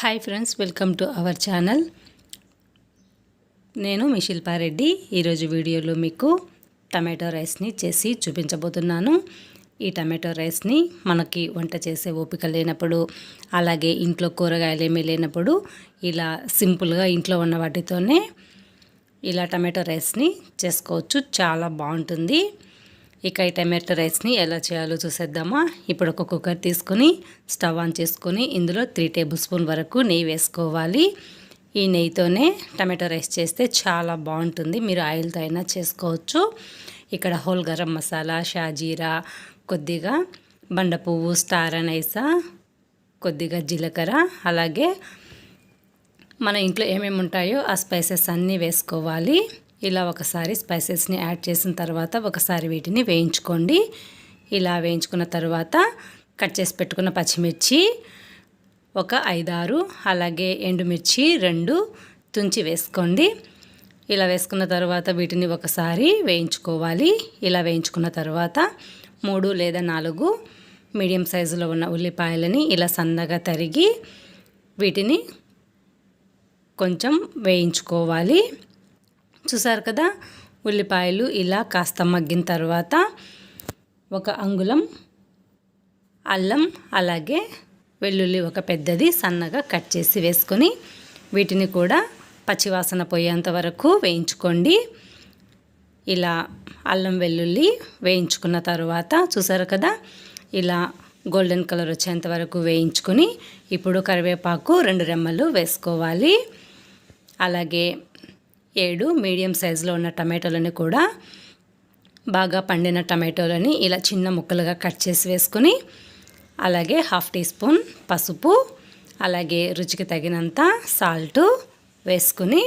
Hi friends welcome to our channel నేను మీ శిల్పారెడ్డి. ఈరోజు వీడియోలో మీకు టమాటో రైస్ని చేసి చూపించబోతున్నాను. ఈ టమాటో రైస్ని మనకి వంట చేసే ఓపిక లేనప్పుడు అలాగే ఇంట్లో కూరగాయలు ఏమీ లేనప్పుడు ఇలా సింపుల్గా ఇంట్లో ఉన్న వాటితోనే ఇలా టమాటో రైస్ని చేసుకోవచ్చు. చాలా బాగుంటుంది. ఇక ఈ టమాటో రైస్ని ఎలా చేయాలో చూసేద్దామా? ఇప్పుడు ఒక కుక్కర్ తీసుకొని స్టవ్ ఆన్ చేసుకొని ఇందులో త్రీ టేబుల్ స్పూన్ వరకు నెయ్యి వేసుకోవాలి. ఈ నెయ్యితోనే టమాటో రైస్ చేస్తే చాలా బాగుంటుంది. మీరు ఆయిల్తో అయినా చేసుకోవచ్చు. ఇక్కడ హోల్ గరం మసాలా షాజీరా కొద్దిగా బండ పువ్వు స్టార్ అనైసా కొద్దిగా జీలకర్ర అలాగే మన ఇంట్లో ఏమేమి ఉంటాయో ఆ స్పైసెస్ అన్నీ వేసుకోవాలి. ఇలా ఒకసారి స్పైసెస్ని యాడ్ చేసిన తర్వాత ఒకసారి వీటిని వేయించుకోండి. ఇలా వేయించుకున్న తర్వాత కట్ చేసి పెట్టుకున్న పచ్చిమిర్చి ఒక ఐదారు అలాగే ఎండుమిర్చి రెండు తుంచి వేసుకోండి. ఇలా వేసుకున్న తర్వాత వీటిని ఒకసారి వేయించుకోవాలి. ఇలా వేయించుకున్న తర్వాత మూడు లేదా నాలుగు మీడియం సైజులో ఉన్న ఉల్లిపాయలని ఇలా సన్నగా తరిగి వీటిని కొంచెం వేయించుకోవాలి. చూసారు కదా? ఉల్లిపాయలు ఇలా కాస్త మగ్గిన తర్వాత ఒక అంగుళం అల్లం అలాగే వెల్లుల్లి ఒక పెద్దది సన్నగా కట్ చేసి వేసుకొని వీటిని కూడా పచ్చివాసన పోయేంత వరకు వేయించుకోండి. ఇలా అల్లం వెల్లుల్లి వేయించుకున్న తర్వాత చూసారు కదా? ఇలా గోల్డెన్ కలర్ వచ్చేంత వరకు వేయించుకొని ఇప్పుడు కరివేపాకు రెండు రెమ్మలు వేసుకోవాలి. అలాగే ఏడు మీడియం సైజులో ఉన్న టమాటోలని కూడా బాగా పండిన టమాటోలని ఇలా చిన్న ముక్కలుగా కట్ చేసి వేసుకొని అలాగే హాఫ్ టీ స్పూన్ పసుపు అలాగే రుచికి తగినంత సాల్ట్ వేసుకుని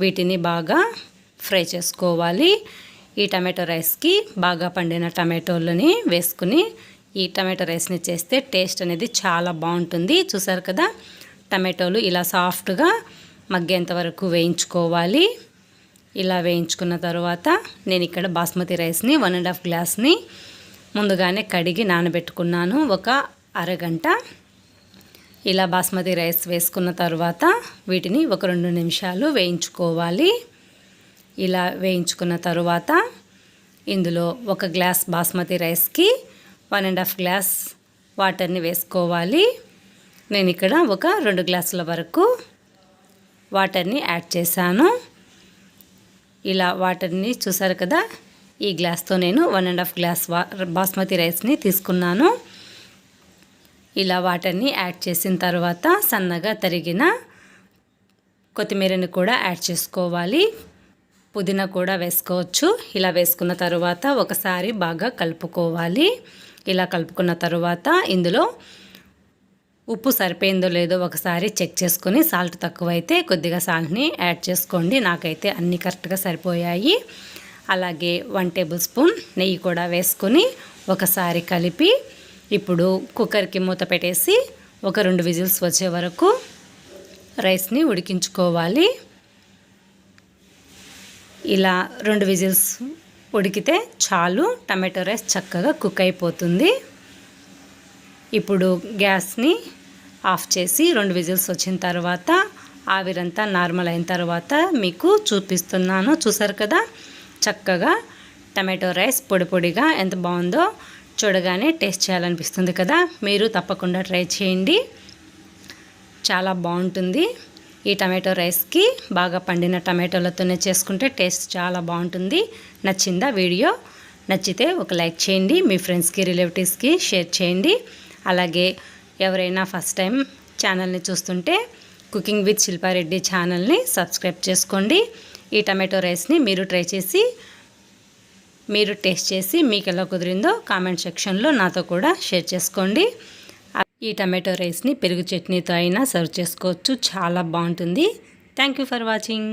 వీటిని బాగా ఫ్రై చేసుకోవాలి. ఈ టమాటో రైస్కి బాగా పండిన టమాటోలని వేసుకుని ఈ టమాటో రైస్ని చేస్తే టేస్ట్ అనేది చాలా బాగుంటుంది. చూసారు కదా టమాటోలు ఇలా సాఫ్ట్గా మగ్గేంత వరకు వేయించుకోవాలి. ఇలా వేయించుకున్న తర్వాత నేను ఇక్కడ బాస్మతి రైస్ని వన్ అండ్ హాఫ్ గ్లాస్ని ముందుగానే కడిగి నానబెట్టుకున్నాను. ఒక అరగంట ఇలా బాస్మతి రైస్ వేసుకున్న తర్వాత వీటిని ఒక రెండు నిమిషాలు వేయించుకోవాలి. ఇలా వేయించుకున్న తర్వాత ఇందులో ఒక గ్లాస్ బాస్మతి రైస్కి వన్ అండ్ హాఫ్ గ్లాస్ వాటర్ని వేసుకోవాలి. నేను ఇక్కడ ఒక రెండు గ్లాసుల వరకు వాటర్ని యాడ్ చేశాను. ఇలా వాటర్ని చూసారు కదా ఈ గ్లాస్తో నేను one and half glass basmati రైస్ని తీసుకున్నాను. ఇలా వాటర్ని యాడ్ చేసిన తర్వాత సన్నగా తరిగిన కొత్తిమీరని కూడా యాడ్ చేసుకోవాలి. పుదీనా కూడా వేసుకోవచ్చు. ఇలా వేసుకున్న తర్వాత ఒకసారి బాగా కలుపుకోవాలి. ఇలా కలుపుకున్న తర్వాత ఇందులో ఉప్పు సరిపోయిందో లేదో ఒకసారి చెక్ చేసుకొని సాల్ట్ తక్కువైతే కొద్దిగా సాల్ట్ని యాడ్ చేసుకోండి. నాకైతే అన్నీ కరెక్ట్గా సరిపోయాయి. అలాగే వన్ టేబుల్ స్పూన్ నెయ్యి కూడా వేసుకొని ఒకసారి కలిపి ఇప్పుడు కుక్కర్కి మూత పెట్టేసి ఒక రెండు విజిల్స్ వచ్చే వరకు రైస్ని ఉడికించుకోవాలి. ఇలా రెండు విజిల్స్ ఉడికితే చాలు. టమాటో రైస్ చక్కగా కుక్ అయిపోతుంది. ఇప్పుడు గ్యాస్ని ఆఫ్ చేసి రెండు విజిల్స్ వచ్చిన తర్వాత ఆవిరంతా నార్మల్ అయిన తర్వాత మీకు చూపిస్తున్నాను. చూసారు కదా? చక్కగా టమాటో రైస్ పొడి పొడిగా ఎంత బాగుందో చూడగానే టేస్ట్ చేయాలనిపిస్తుంది కదా? మీరు తప్పకుండా ట్రై చేయండి. చాలా బాగుంటుంది. ఈ టమాటో రైస్కి బాగా పండిన టమాటోలతోనే చేసుకుంటే టేస్ట్ చాలా బాగుంటుంది. నచ్చిందా వీడియో? నచ్చితే ఒక లైక్ చేయండి. మీ ఫ్రెండ్స్కి రిలేటివ్స్కి షేర్ చేయండి. అలాగే ఎవరైనా ఫస్ట్ టైం ఛానల్ని చూస్తుంటే కుకింగ్ విత్ శిల్పారెడ్డి ఛానల్ని సబ్స్క్రైబ్ చేసుకోండి. ఈ టమాటో రైస్ని మీరు ట్రై చేసి మీరు టేస్ట్ చేసి మీకు ఎలా కుదిరిందో కామెంట్ సెక్షన్లో నాతో కూడా షేర్ చేసుకోండి. ఈ టమాటో రైస్ని పెరుగు చట్నీతో అయినా సర్వ్ చేసుకోవచ్చు. చాలా బాగుంటుంది. Thank for watching.